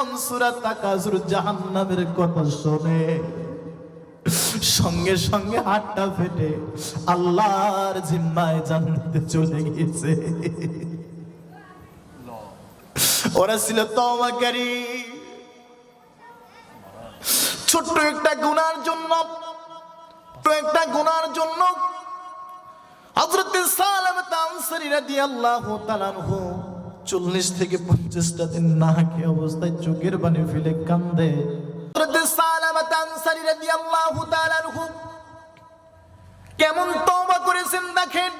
যখন সূরা তাকাসুর জাহান্নামের কথা শোনে? সঙ্গে সঙ্গে হাতটা ফেটে আল্লাহর জিম্মায় জান্নাতে চলে গিয়েছে। ওরা ছিল তওবাকারী ছোট্ট একটা গুনার জন্য, ছোট্ট একটা গুনার জন্য হযরত সালামত আনসারী রাদিয়াল্লাহু তাআলা 40 থেকে 50 টা দিন না খেয়ে অবস্থায় চোখের পানি ফেলে কান্দে। কেমন তওবা করেছেন দেখেন?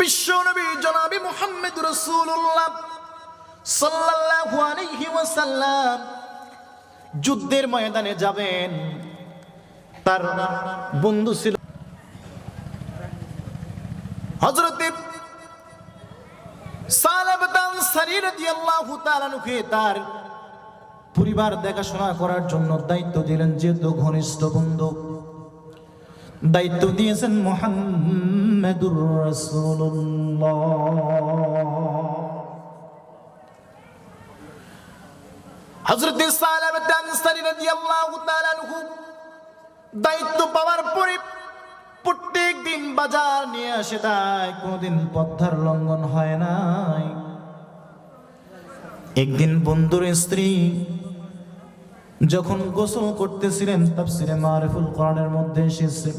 বিশ্ব নবী জনাবি রাসূলুল্লাহ সাল্লাল্লাহু আলাইহি ওয়াসাল্লাম যুদ্ধের ময়দানে যাবেন। তার বন্ধু ছিল হযরত সালাবাতান সারি রাদিয়াল্লাহু তাআলা তার পরিবার দেখাশোনা করার জন্য দায়িত্ব দিলেন, যেহেতু ঘনিষ্ঠ বন্ধু। দায়িত্ব দিয়েছেন আনসারী দায়িত্ব পাওয়ার পরে প্রত্যেক দিন বাজার নিয়ে আসে, তাই কোনোদিন পদ্মার লঙ্ঘন হয় নাই। একদিন বন্ধুর স্ত্রী যখন গোসল করতেছিলেন তাফসিরে মারিফুল কোরআনের মধ্যে এসেছে।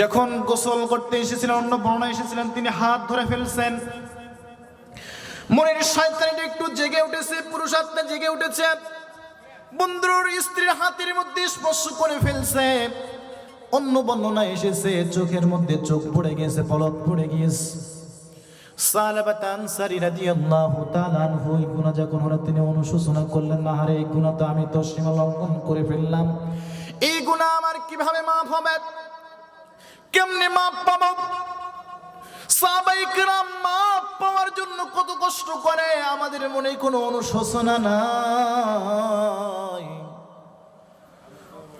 যখন গোসল করতে এসেছিলেন, অন্য বর্ণা এসেছিলেন, তিনি হাত ধরে ফেলছেন। মনের শয়তানিটা একটু জেগে উঠেছে পুরুষাত্মা জেগে উঠেছে। বন্ধুর স্ত্রীর হাতের মধ্যে স্পর্শ করে ফেলছে। অন্য বর্ণনা এসেছে, চোখের মধ্যে চোখ পড়ে গেছে, পলক পড়ে গিয়েছে। যখন তিনি অনুশোচনা করলেন, না তো আমি তো লঙ্ঘন করে ফেললাম। এই আমার কেমনে পাওয়ার জন্য কত কষ্ট করে, আমাদের মনে কোনো অনুশোচনা নাই।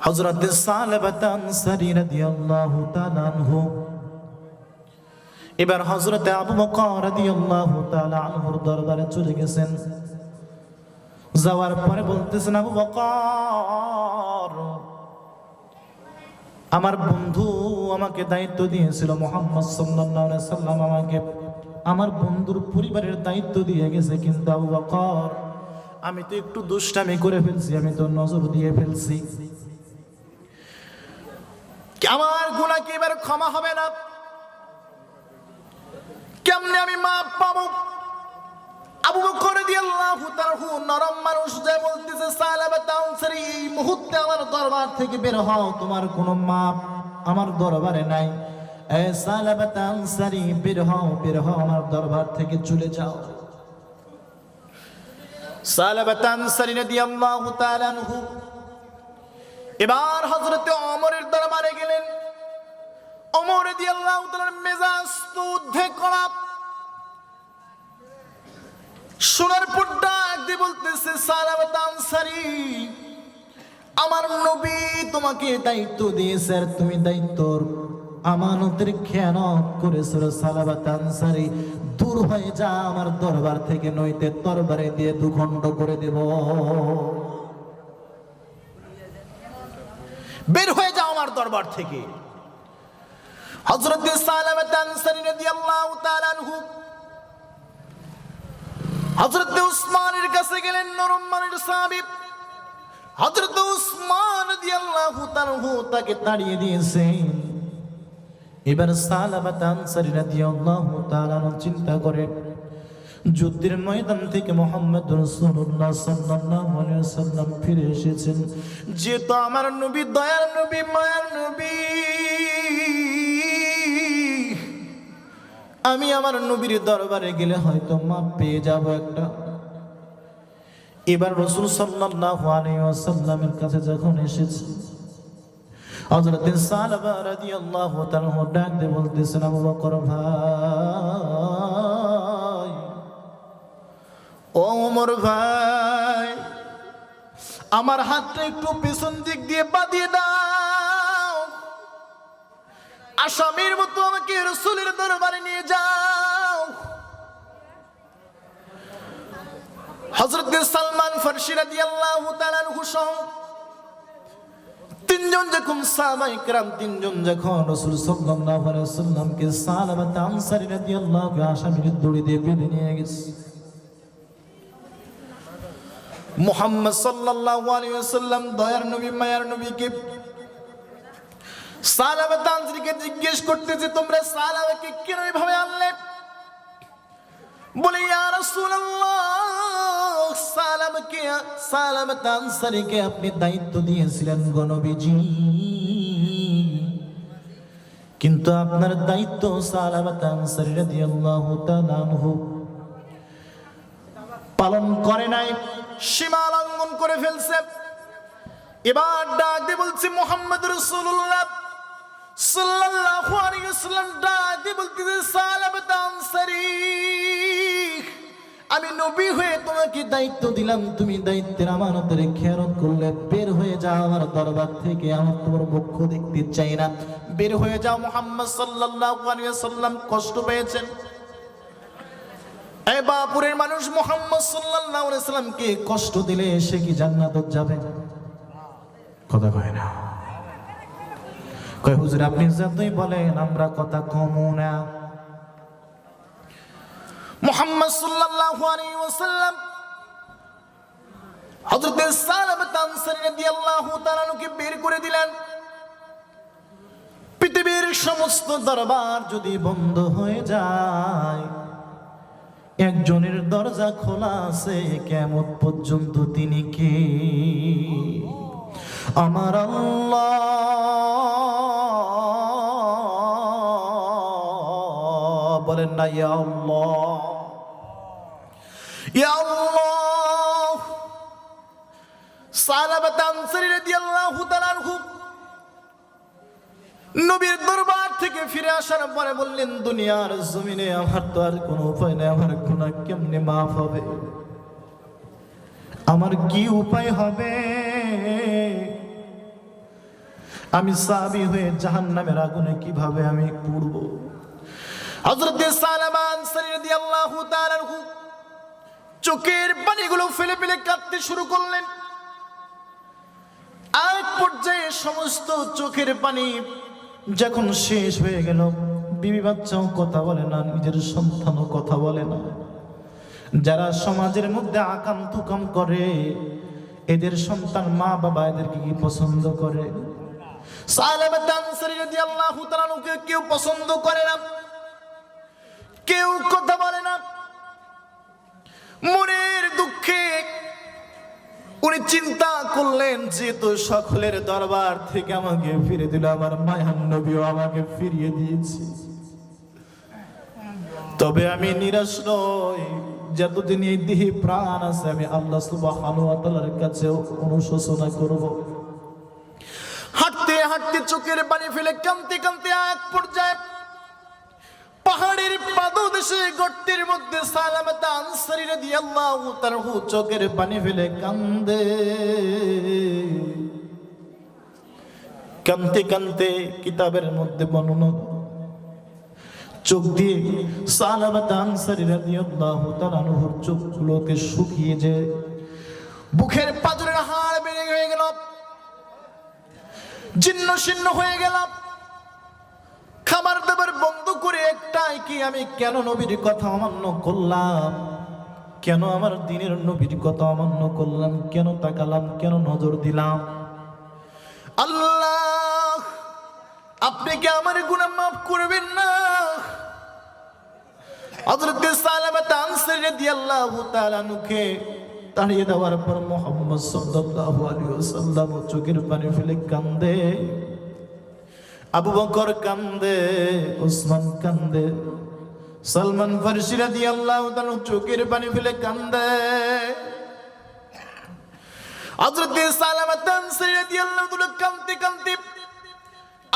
হযরত সালাবাত আনসারী রাদিয়াল্লাহু তাআলা এবার হজরতে আবু বকর আনহুর দরবারে চলে গেছেন। যাওয়ার পরে বলতেছেন, আবু বকর, আমার বন্ধু আমাকে দায়িত্ব দিয়েছিল, মোহাম্মদ সাল্লাম আমাকে, আমার বন্ধুর পরিবারের দায়িত্ব দিয়ে গেছে, কিন্তু আবু বকর, আমি তো একটু দুষ্টামি করে ফেলছি, আমি তো নজর দিয়ে ফেলছি। আমার গুনাহ কি এবার ক্ষমা হবে না। কেমনে আমি মাপ পাবো? আবু করে দিয়ে বকর রাদিয়াল্লাহু তাআলা নরম মানুষ যে বলতেছে সালাবাত আনসারী, এই মুহূর্তে আমার দরবার থেকে বের হও, তোমার কোনো মাপ আমার দরবারে নাই। এ সালাবাত আনসারী, বের হও বের হও, আমার দরবার থেকে চলে যাও। সালাবাত আনসারী রাদিয়াল্লাহু তাআলা আনহু। এবার হযরতে ওমরের দরবারে গেলেন। তাআলার মেজাজ সোনার আনসারী আমার নবী তোমাকে দায়িত্ব দিয়েছে আর তুমি দায়িত্বর আমানতের খেয়ানত করেছিল সালাবাত আনসারী দূর হয়ে যা আমার দরবার থেকে, নইতে তরবারে দিয়ে দুখণ্ড করে দেব। বের হয়ে যাও আমার দরবার থেকে। চিন্তা করে, যুদ্ধের ময়দান থেকে মোহাম্মদ ফিরে এসেছেন। যেহেতু আমার নবী দয়ার নবী, মায়ার নবী। আমি আমার নবীর দরবারে গেলে হয়তো মাপ পেয়ে যাব একটা। এবার রসুল ওয়াসাল্লামের কাছে যখন এসেছে ডাক বলতেছেন, আবু বকর ভাই, ও ওমর ভাই, আমার হাতটা একটু পেছন দিক দিয়ে বাঁধিয়ে দাও। আসামির মতো আমাকে রসুলের দরবারে নিয়ে যাও হজরত সালমান ফার্সি রাদিয়াল্লাহু তাআলা আনহু সহ তিনজন যখন সাহাবাই کرام তিনজন যখন রাসূল সাল্লাল্লাহু আলাইহি ওয়াসাল্লামকে সালামাত আনসারী রাদিয়াল্লাহু আসামির দড়ি দিয়ে বেঁধে নিয়ে গেছে মুহাম্মদ সাল্লাল্লাহু আলাইহি ওয়াসাল্লাম দয়ার নবী মায়ার নবীকে সালামাত আনসারীকে জিজ্ঞেস করতেছে, তোমরা সালামাকে আনলে? বলে সালামকে আপনি দায়িত্ব দিয়েছিলেন গণবিজি কিন্তু আপনার দায়িত্ব সালামত আনসারী রাদিয়াল্লাহু তাআলা পালন করে নাই, সীমা লঙ্ঘন করে ফেলছে। এবার ডাক দিয়ে বলছি, মোহাম্মদ রাসূলুল্লাহ সাল্লাল্লাহু আলাইহি আমি নবী হয়ে তোমাকে দায়িত্ব দিলাম। তুমি দায়িত্বের আমানতের খেয়ানত করলে বের হয়ে যাও আমার দরবার থেকে। আমার তোমার মুখ দেখতে চাই না। বের হয়ে যাও মোহাম্মদ সাল্লাল্লাহু আলাইহি কষ্ট পেয়েছেন? এই বাপুরের মানুষ মোহাম্মদ সাল্লাল্লাহু আলাইহি সাল্লামকে কষ্ট দিলে সে কি জান্নাত যাবে? কথা কয় না। কয়, হুজুর, আপনি যতই বলেন, আমরা কথা কমু না। মোহাম্মদ সাল্লাল্লাহু আলাইহি ওয়াসাল্লাম হযরত রাদিয়াল্লাহু বের করে দিলেন। পৃথিবীর সমস্ত দরবার যদি বন্ধ হয়ে যায়, একজনের দরজা খোলা আছে কেমন পর্যন্ত তিনি কে? আমার আল্লাহ না নবীর দরবার থেকে ফিরে আসার পরে বললেন, দুনিয়ার জমিনে আমার তো আর কোনো উপায় নেই, আমার গুনাহ কেমনে মাফ হবে? আমার কি উপায় হবে? আমি সাবি হয়ে জাহান্নামের আগুনে কীভাবে আমি পুড়ব? হযরত সালামান তাআলা আনহু চোখের পানিগুলো ফেলে ফেলে কাঁদতে শুরু করলেন। এক পর্যায়ে সমস্ত চোখের পানি যখন শেষ হয়ে গেল, বিবি বাচ্চাও কথা বলে না, নিজের সন্তানও কথা বলে না। যারা সমাজের মধ্যে আকাম তুকাম করে, এদের সন্তান মা বাবা এদেরকে কি পছন্দ করে? কেউ পছন্দ করে না। কেউ কথা বলে না। মনের দুঃখে উনি চিন্তা করলেন যেহেতু সকলের দরবার থেকে আমাকে ফিরে দিল, আমার মায়ান নবীও আমাকে ফিরিয়ে দিয়েছে। তবে আমি নিরাশ নই, যতদিন এই দেহে প্রাণ আছে, আমি আল্লাহ সুবহানাহু ওয়া কাছে অনুশোচনা করব। হাঁটতে হাঁটতে চোখের পানি ফেলে কাঁদতে কাঁদতে এক পর্যায়ে পাহাড়ের পাদদেশে গর্তের মধ্যে সালামত আনসারী রাদিয়াল্লাহু তাআলা চোখের পানি ফেলে কান্দে। কানতে কানতে কিতাবের মধ্যে বর্ণনা চোখ দিয়ে সালামত আনসারী রাদিয়াল্লাহু তাআলা আনহুর চোখগুলোকে শুকিয়ে যে বুকের পাজরের হাড় বেড়ে হয়ে গেল। জীর্ণ শীর্ণ হয়ে গেলাম খাবার দাবার বন্ধ করে একটাই কি আমি কেন নবীর কথা অমান্য করলাম? কেন আমার দিনের নবীর কথা অমান্য করলাম? কেন তাকালাম? কেন নজর দিলাম? আল্লাহ, আপনি কি আমার গুনাহ মাফ করবেন না? হযরত তাড়িয়ে দেওয়ার পর মোহাম্মদ চোখের পানি ফেলে কান্দে। আবু বকর কান্দে উসমান কান্দে, সালমান ফারসি রাদিয়াল্লাহু তাআলা চোখের পানি ফেলে কান্দে। হযরত সালামাত আনসারী রাদিয়াল্লাহু তাআলা কান্দতে কান্দতে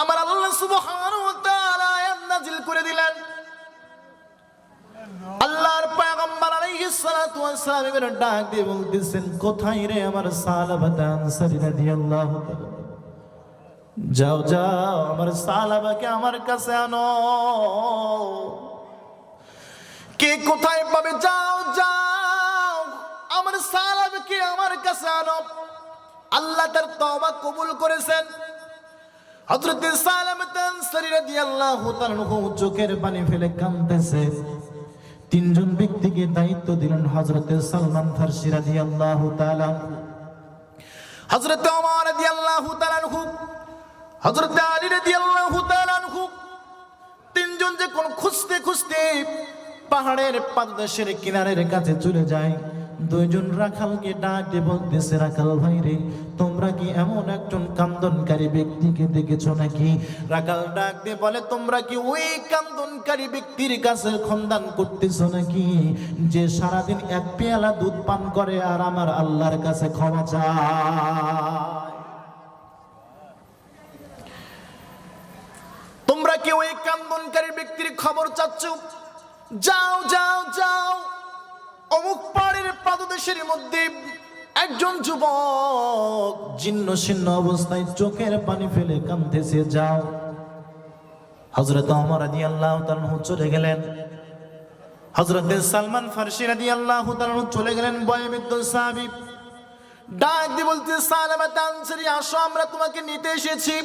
আমার আল্লাহ সুবহানাহু ওয়া তাআলা আয়াত করে দিলেন। আল্লাহর পয়গম্বর সালাতু সালাম ডাক দিয়ে বলতেছেন, কোথায় রে আমার রাদিয়াল্লাহু তাআলা? যাও যাও, আমার সালাবাকে আমার কাছে আনো। কে কোথায় পাবে? যাও যাও, আমার সালাবাকে আমার কাছে আনো। আল্লাহ তার তওবা কবুল করেছেন। হযরত সালামাত আনসারী রাদিয়াল্লাহু তাআলা চোখের পানি ফেলে কাঁদতেছে। তিনজন ব্যক্তিকে দায়িত্ব দিলেন হযরতে সালমান ফারসি রাদিয়াল্লাহু তাআলা হযরত ওমর রাদিয়াল্লাহু তাআলা আনহু হযরত আলী তাআলা আনহু, তিনজন যে কোন খুঁজতে খুঁজতে পাহাড়ের পাদদেশের কিনারের কাছে চলে যায়। দুইজন রাখালকে ডাক বলতেছে, রাখাল ভাই রে, তোমরা কি এমন একজন কান্দনকারী ব্যক্তিকে দেখেছ নাকি? রাখাল ডাক দিয়ে বলে, তোমরা কি ওই কান্দনকারী ব্যক্তির কাছে খন্দান করতেছো নাকি, যে সারাদিন এক পেয়ালা দুধ পান করে আর আমার আল্লাহর কাছে ক্ষমা চায়? তোমরা কি ওই কান্দনকারী ব্যক্তির খবর চাচ্ছ? যাও যাও যাও। অমুক পাড়ের পাদদেশের মধ্যে একজন যুবক জীর্ণ শীর্ণ অবস্থায় চোখের পানি ফেলে কাঁদতেছে। যাও। হজরত অমর আদি আল্লাহ তালু চলে গেলেন। হজরত সালমান ফারসি রাদি আল্লাহ তালু চলে গেলেন বয়বৃদ্ধ সাহাবি। ডাক দিয়ে বলতে সালামা তানসারি আসো, আমরা তোমাকে নিতে এসেছি।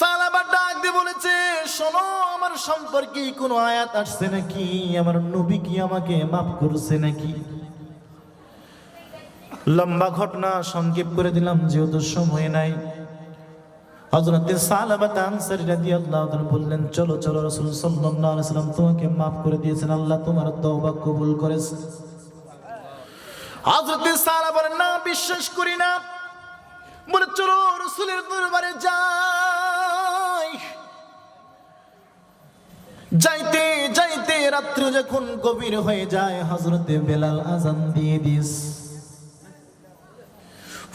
সালাবা ডাক দিয়ে বলেছে, শোনো, আমার সম্পর্কে কোনো আয়াত আসছে নাকি? আমার নবী কি আমাকে মাফ করছে নাকি? লম্বা ঘটনা সংক্ষেপ করে দিলাম, যেহেতু সময় নাই। হযরতে সালাবাত বললেন, চলো চলো সাল্লাল্লাহু আলাইহি সাল্লাম তোমাকে maaf করে দিয়েছেন, আল্লাহ তোমার তওবা কবুল করেছে। হযরতে সালাবা না, বিশ্বাস করি না। বলে, চলো রাত্রি যখন গভীর হয়ে যায়, হযরতে বেলাল আজান দিয়ে দিস।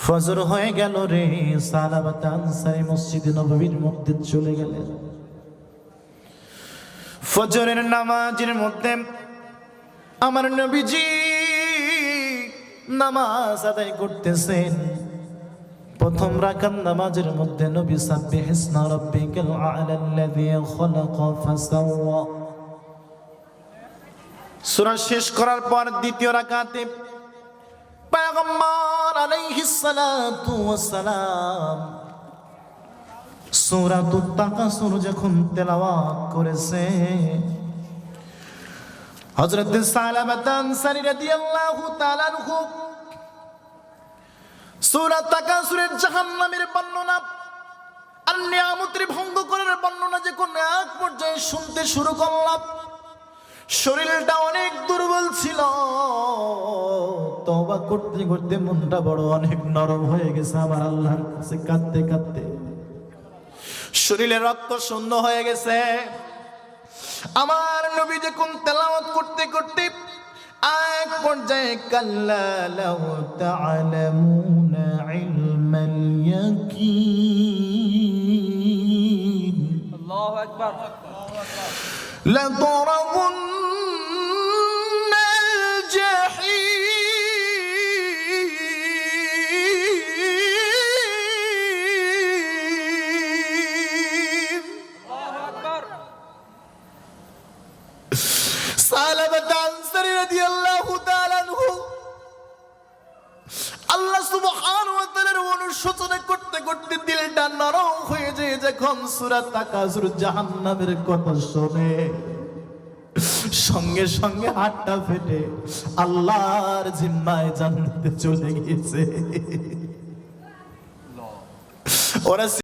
ফজর হয়ে গেল রে সালাবাত আনসারি মসজিদে নববীর মধ্যে চলে গেলেন। ফজরের নামাজের মধ্যে আমার নবীজি নামাজ আদায় করতেছেন। প্রথম রাকাত নামাজের মধ্যে নবী সাব্বিহ ইসমা রাব্বিকাল আ'লাল্লাযী খালাকা ফাসাওয়া। সূরা শেষ করার পর দ্বিতীয় রাকাতে পয়গম্বর আলাইহিস সালাতু ওয়াসসালাম সূরাতুত তাকাসুর যখন তেলাওয়াত করেছে, হযরত সালামাত আনসারী রাদিয়াল্লাহু তাআলা আনহু সূরা তাকাসুরের জাহান্নামের বর্ণনা, আর নিয়ামতের ভঙ্গ করার বর্ণনা যখন এক পর্যায়ে শুনতে শুরু করলাম শরীরটা অনেক দুর্বল ছিল। তবা করতে করতে মনটা বড় অনেক নরম হয়ে গেছে আমার আল্লাহর কাছে কাঁদতে কাঁদতে। শরীরে রক্ত শূন্য হয়ে গেছে। আমার নবী যখন তেলাওয়াত করতে করতে এক পর্যায়ে কাল্লা লাউ তাআলামুনা ইলমাল ইয়াকিন। আল্লাহু আকবার। لترضن الجحيم. الله أكبر. سالبة عن رضي الله অনুশোচনা করতে করতে দিলটা নরম হয়ে যায় যখন সূরা তাকাসুর জাহান্নামের কথা শোনে। সঙ্গে সঙ্গে হাতটা ফেটে আল্লাহর জিম্মায় জান্নাতে চলে গেছে ওরা